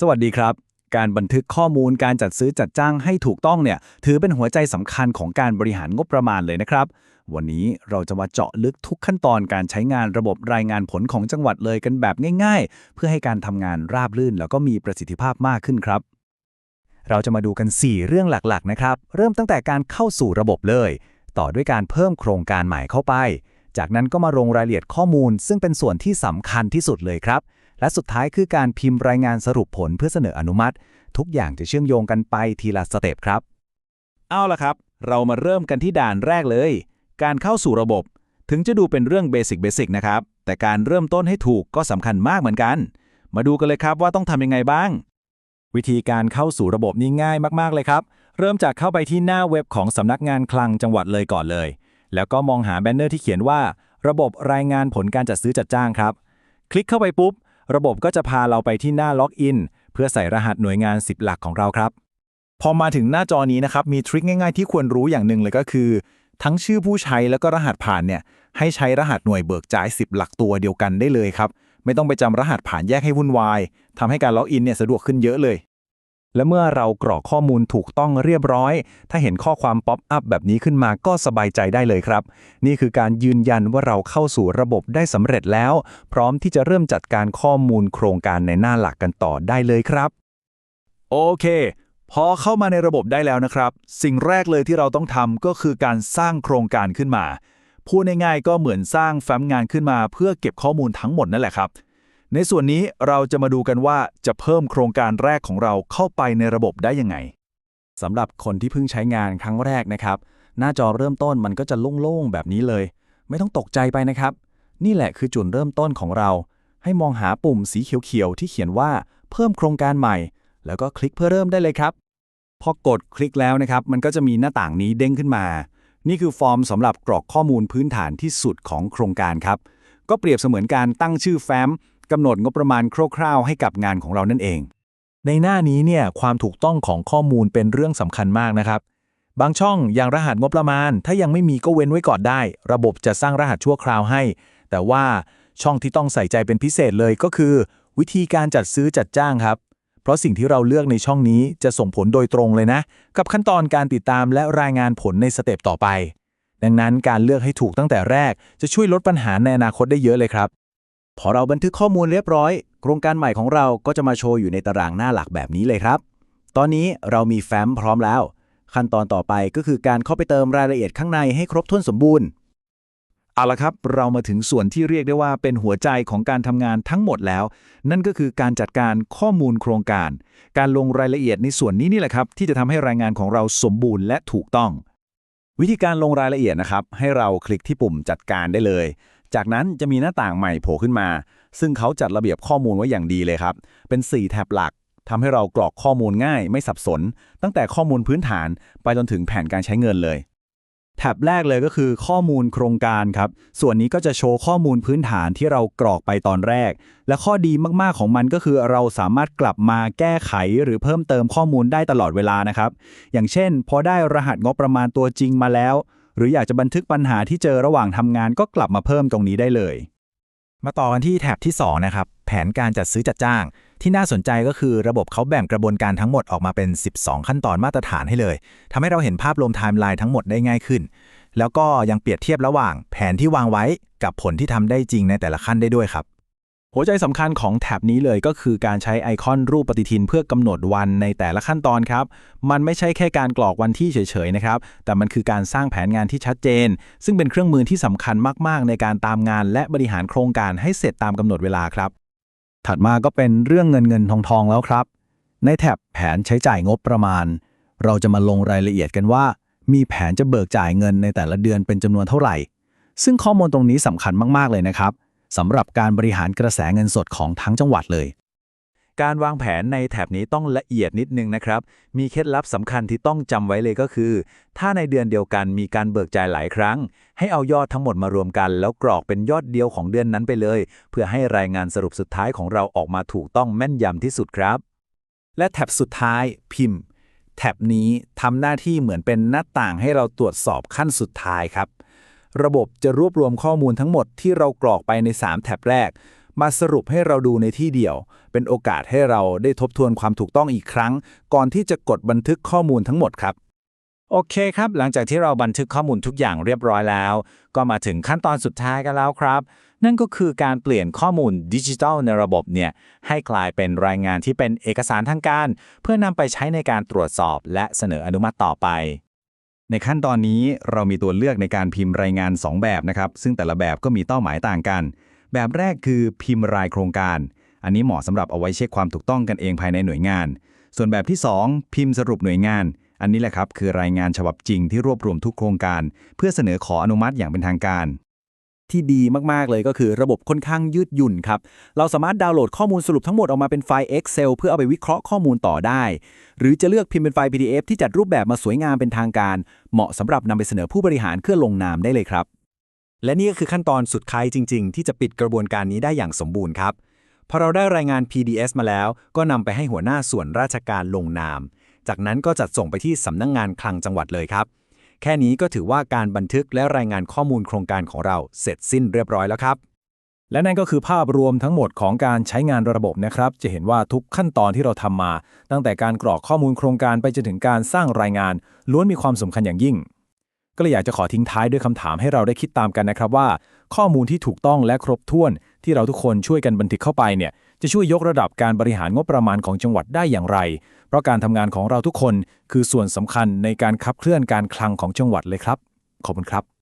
สวัสดีครับ การบันทึกข้อมูลการจัดซื้อจัดจ้างให้ถูกต้องเนี่ย ถือเป็นหัวใจสำคัญของการบริหารงบประมาณเลยนะครับ วันนี้เราจะมาเจาะลึกทุกขั้นตอนการใช้งานระบบรายงานผลของจังหวัดเลยกันแบบง่าย ๆ เพื่อให้การทำงานราบรื่นแล้วก็มีประสิทธิภาพมากขึ้นครับ เราจะมาดูกัน 4 เรื่องหลักๆนะครับ เริ่มตั้งแต่การเข้าสู่ระบบเลย ต่อด้วยการเพิ่มโครงการใหม่เข้าไป จากนั้นก็มาลงรายละเอียดข้อมูล ซึ่งเป็นส่วนที่สำคัญที่สุดเลยครับ และสุดท้ายคือการพิมพ์รายงานสรุปผลเพื่อเสนออนุมัติ ทุกอย่างจะเชื่อมโยงกันไปทีละสเต็ปครับ เอาละครับ เรามาเริ่มกันที่ด่านแรกเลย การเข้าสู่ระบบ ถึงจะดูเป็นเรื่องเบสิกเบสิกนะครับ แต่การเริ่มต้นให้ถูกก็สำคัญมากเหมือนกัน มาดูกันเลยครับว่าต้องทำยังไงบ้าง วิธีการเข้าสู่ระบบนี่ง่ายมากๆเลยครับ เริ่มจากเข้าไปที่หน้าเว็บของสำนักงานคลังจังหวัดเลยก่อนเลย แล้วก็มองหาแบนเนอร์ที่เขียนว่า ระบบรายงานผลการจัดซื้อจัดจ้างครับ คลิกเข้าไปปุ๊บ ระบบก็จะพาเราไปที่หน้าล็อกอินเพื่อใส่รหัสหน่วยงาน 10 หลักของเราครับ พอมาถึงหน้าจอนี้นะครับ มีทริคง่ายๆที่ควรรู้อย่างหนึ่งเลยก็คือ ทั้งชื่อผู้ใช้แล้วก็รหัสผ่านเนี่ยให้ใช้รหัสหน่วยเบิกจ่าย 10 หลักตัวเดียวกันได้เลยครับ ไม่ต้องไปจำรหัสผ่านแยกให้วุ่นวายทำให้การล็อกอินเนี่ยสะดวกขึ้นเยอะเลย และเมื่อเรากรอกข้อมูลถูกต้องเรียบร้อย ถ้าเห็นข้อความป๊อปอัพแบบนี้ขึ้นมาก็สบายใจได้เลยครับ นี่คือการยืนยันว่าเราเข้าสู่ระบบได้สำเร็จแล้ว พร้อมที่จะเริ่มจัดการข้อมูลโครงการในหน้าหลักกันต่อได้เลยครับ โอเค พอเข้ามาในระบบได้แล้วนะครับ สิ่งแรกเลยที่เราต้องทำก็คือการสร้างโครงการขึ้นมาพูดง่ายๆก็เหมือนสร้างแฟ้มงานขึ้นมาเพื่อเก็บข้อมูลทั้งหมดนั่นแหละครับ ในส่วนนี้เราจะมาดูกันว่าจะเพิ่มโครงการแรกของเราเข้าไปในระบบได้ยังไงสำหรับคนที่เพิ่งใช้งานครั้งแรกนะครับ หน้าจอเริ่มต้นมันก็จะโล่งๆแบบนี้เลย ไม่ต้องตกใจไปนะครับ นี่แหละคือจุดเริ่มต้นของเรา ให้มองหาปุ่มสีเขียวๆที่เขียนว่าเพิ่มโครงการใหม่ แล้วก็คลิกเพื่อเริ่มได้เลยครับ พอกดคลิกแล้วนะครับ มันก็จะมีหน้าต่างนี้เด้งขึ้นมา นี่คือฟอร์มสำหรับกรอกข้อมูลพื้นฐานที่สุดของโครงการครับ ก็เปรียบเสมือนการตั้งชื่อแฟ้ม กำหนดงบประมาณคร่าวๆ ให้กับงานของเรานั่นเอง ในหน้านี้เนี่ยความถูกต้องของข้อมูลเป็นเรื่องสำคัญมากนะครับ บางช่องอย่างรหัสงบประมาณ ถ้ายังไม่มีก็เว้นไว้ก่อนได้ ระบบจะสร้างรหัสชั่วคราวให้ แต่ว่าช่องที่ต้องใส่ใจเป็นพิเศษเลยก็คือ วิธีการจัดซื้อจัดจ้างครับ เพราะสิ่งที่เราเลือกในช่องนี้จะส่งผลโดยตรงเลยนะ กับขั้นตอนการติดตามและรายงานผลในสเต็ปต่อไป ดังนั้นการเลือกให้ถูกตั้งแต่แรก จะช่วยลดปัญหาในอนาคตได้เยอะเลยครับ พอเราบันทึกข้อมูลเรียบร้อย โครงการใหม่ของเราก็จะมาโชว์อยู่ในตารางหน้าหลักแบบนี้เลยครับ ตอนนี้เรามีแฟ้มพร้อมแล้ว ขั้นตอนต่อไปก็คือการเข้าไปเติมรายละเอียดข้างในให้ครบถ้วนสมบูรณ์ เอาละครับ เรามาถึงส่วนที่เรียกได้ว่าเป็นหัวใจของการทำงานทั้งหมดแล้ว นั่นก็คือการจัดการข้อมูลโครงการ การลงรายละเอียดในส่วนนี้นี่แหละครับ ที่จะทำให้รายงานของเราสมบูรณ์และถูกต้อง วิธีการลงรายละเอียดนะครับ ให้เราคลิกที่ปุ่มจัดการได้เลย จากนั้นจะมีหน้าต่างใหม่โผล่ขึ้นมา ซึ่งเขาจัดระเบียบข้อมูลไว้อย่างดีเลยครับ เป็น 4 แท็บหลักทำให้เรากรอกข้อมูลง่ายไม่สับสน ตั้งแต่ข้อมูลพื้นฐานไปจนถึงแผนการใช้เงินเลยแท็บแรกเลยก็คือข้อมูลโครงการครับ ส่วนนี้ก็จะโชว์ข้อมูลพื้นฐานที่เรากรอกไปตอนแรก และข้อดีมากๆของมันก็คือเราสามารถกลับมาแก้ไขหรือเพิ่มเติมข้อมูลได้ตลอดเวลานะครับ อย่างเช่น พอได้รหัสงบประมาณตัวจริงมาแล้ว หรืออยากจะบันทึกปัญหาที่เจอระหว่างทำงานก็กลับมาเพิ่มตรงนี้ได้เลย มาต่อกันที่แท็บที่ 2 นะครับ แผนการจัดซื้อจัดจ้าง ที่น่าสนใจก็คือระบบเขาแบ่งกระบวนการทั้งหมดออกมาเป็น 12 ขั้นตอนมาตรฐานให้เลยทำให้เราเห็นภาพรวมไทม์ไลน์ทั้งหมดได้ง่ายขึ้น แล้วก็ยังเปรียบเทียบระหว่าง แผนที่วางไว้กับผลที่ทำได้จริงในแต่ละขั้นได้ด้วยครับ หัวใจสำคัญของแท็บนี้เลยก็คือการใช้ไอคอนรูปปฏิทินเพื่อกำหนดวันในแต่ละขั้นตอนครับ มันไม่ใช่แค่การกรอกวันที่เฉยๆนะครับ แต่มันคือการสร้างแผนงานที่ชัดเจน ซึ่งเป็นเครื่องมือที่สำคัญมากๆ ในการตามงานและบริหารโครงการให้เสร็จตามกำหนดเวลาครับ ถัดมาก็เป็นเรื่องเงินเงินทองทองแล้วครับ ในแท็บแผนใช้จ่ายงบประมาณ เราจะมาลงรายละเอียดกันว่า มีแผนจะเบิกจ่ายเงินในแต่ละเดือนเป็นจำนวนเท่าไหร่ ซึ่งข้อมูลตรงนี้สำคัญมากๆเลยนะครับ สำหรับการบริหารกระแสเงินสดของทั้งจังหวัดเลย การวางแผนในแถบนี้ต้องละเอียดนิดนึงนะครับ มีเคล็ดลับสำคัญที่ต้องจำไว้เลยก็คือ ถ้าในเดือนเดียวกันมีการเบิกจ่ายหลายครั้ง ให้เอายอดทั้งหมดมารวมกัน แล้วกรอกเป็นยอดเดียวของเดือนนั้นไปเลย เพื่อให้รายงานสรุปสุดท้ายของเราออกมาถูกต้องแม่นยำที่สุดครับ และแท็บสุดท้ายพิมพ์แท็บนี้ทำหน้าที่เหมือนเป็นหน้าต่างให้เราตรวจสอบขั้นสุดท้ายครับ ระบบจะรวบรวมข้อมูลทั้งหมดที่เรากรอกไปใน 3 แท็บแรก มาสรุปให้เราดูในที่เดียว เป็นโอกาสให้เราได้ทบทวนความถูกต้องอีกครั้ง ก่อนที่จะกดบันทึกข้อมูลทั้งหมดครับ โอเคครับ หลังจากที่เราบันทึกข้อมูลทุกอย่างเรียบร้อยแล้ว ก็มาถึงขั้นตอนสุดท้ายกันแล้วครับ นั่นก็คือการเปลี่ยนข้อมูลดิจิทัลในระบบเนี่ยให้กลายเป็นรายงานที่เป็นเอกสารทางการ เพื่อนำไปใช้ในการตรวจสอบ และเสนออนุมัติต่อไป ในขั้นตอนนี้เรามีตัวเลือกในการพิมพ์รายงาน 2 แบบนะครับ ซึ่งแต่ละแบบก็มีเป้าหมายต่างกัน แบบแรกคือพิมพ์รายโครงการ อันนี้เหมาะสำหรับเอาไว้เช็คความถูกต้องกันเองภายในหน่วยงาน ส่วนแบบที่ 2 พิมพ์สรุปหน่วยงาน อันนี้แหละครับคือรายงานฉบับจริงที่รวบรวมทุกโครงการ เพื่อเสนอขออนุมัติอย่างเป็นทางการ ที่ดีมากๆเลยก็คือระบบค่อนข้างยืดหยุ่นครับ เราสามารถดาวน์โหลดข้อมูลสรุปทั้งหมดออกมาเป็นไฟล์ Excel เพื่อเอาไปวิเคราะห์ข้อมูลต่อได้ หรือจะเลือกพิมพ์เป็นไฟล์ PDF ที่จัดรูปแบบมาสวยงามเป็นทางการ เหมาะสำหรับนำไปเสนอผู้บริหารเพื่อลงนามได้เลยครับ และนี่ก็คือขั้นตอนสุดท้ายจริง ๆ ที่จะปิดกระบวนการนี้ได้อย่างสมบูรณ์ครับพอเราได้รายงาน PDS มาแล้ว ก็นำไปให้หัวหน้าส่วนราชการลงนาม จากนั้นก็จัดส่งไปที่สำนักงงานคลังจังหวัดเลยครับ แค่นี้ก็ถือว่าการบันทึกและรายงานข้อมูลโครงการของเราเสร็จสิ้นเรียบร้อยแล้วครับ และนั่นก็คือภาพรวมทั้งหมดของการใช้งานระบบนะครับ จะเห็นว่าทุกขั้นตอนที่เราทำมา ตั้งแต่การกรอกข้อมูลโครงการไปจนถึงการสร้างรายงาน ล้วนมีความสำคัญอย่างยิ่ง ก็เลยอยากจะขอทิ้งท้ายด้วยคำถามให้เราได้คิดตามกันนะครับว่า ข้อมูลที่ถูกต้องและครบถ้วน ที่เราทุกคนช่วยกันบันทึกเข้าไปเนี่ย จะช่วยยกระดับการบริหารงบประมาณของจังหวัดได้อย่างไร เพราะการทำงานของเราทุกคนคือส่วนสำคัญในการขับเคลื่อนการคลังของจังหวัดเลยครับ ขอบคุณครับ